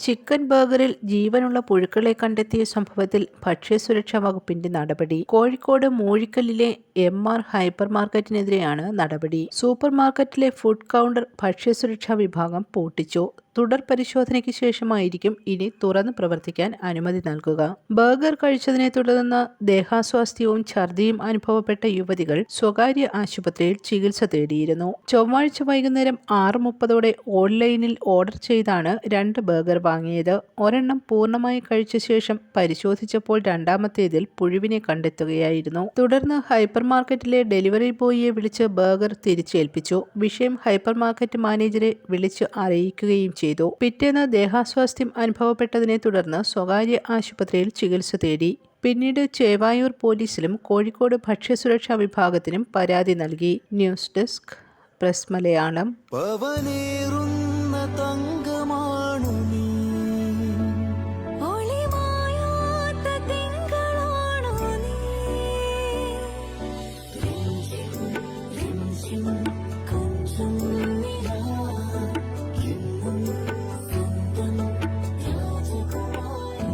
Chicken ബർഗറിൽ ജീവനുള്ള പുഴുക്കളെ കണ്ടെത്തിയ സംഭവത്തിൽ ഭക്ഷ്യസുരക്ഷാ വകുപ്പിന്റെ നടപടി. കോഴിക്കോട് മൂഴിക്കലിലെ എം ആർ ഹൈപ്പർ മാർക്കറ്റിനെതിരെയാണ് നടപടി. സൂപ്പർ മാർക്കറ്റിലെ ഫുഡ് കൗണ്ടർ ഭക്ഷ്യസുരക്ഷാ വിഭാഗം പൂട്ടിച്ചു. തുടർ പരിശോധനയ്ക്ക് ശേഷമായിരിക്കും ഇനി തുറന്ന് പ്രവർത്തിക്കാൻ അനുമതി നൽകുക. ബർഗർ കഴിച്ചതിനെ തുടർന്ന് ദേഹാസ്വാസ്ഥ്യവും ഛർദിയും അനുഭവപ്പെട്ട യുവതികൾ സ്വകാര്യ ആശുപത്രിയിൽ ചികിത്സ തേടിയിരുന്നു. ചൊവ്വാഴ്ച വൈകുന്നേരം ആറ് മുപ്പതോടെ ഓൺലൈനിൽ ഓർഡർ ചെയ്താണ് രണ്ട് ബർഗർ വാങ്ങിയത്. ഒരെണ്ണം പൂർണമായി കഴിച്ച ശേഷം പരിശോധിച്ചപ്പോൾ രണ്ടാമത്തേതിൽ പുഴുവിനെ കണ്ടെത്തുകയായിരുന്നു. തുടർന്ന് ഹൈപ്പർ മാർക്കറ്റിലെ ഡെലിവറി ബോയിയെ വിളിച്ച് ബർഗർ തിരിച്ചേൽപ്പിച്ചു. വിഷയം ഹൈപ്പർ മാർക്കറ്റ് മാനേജരെ വിളിച്ച് അറിയിക്കുകയും ചെയ്തു. പിറ്റേന്ന് ദേഹാസ്വാസ്ഥ്യം അനുഭവപ്പെട്ടതിനെ തുടർന്ന് സ്വകാര്യ ആശുപത്രിയിൽ ചികിത്സ തേടി. പിന്നീട് ചേവായൂർ പോലീസിലും കോഴിക്കോട് ഭക്ഷ്യസുരക്ഷാ വിഭാഗത്തിനും പരാതി നൽകി. News desk press Malayalam. Thank തങ്കമാണു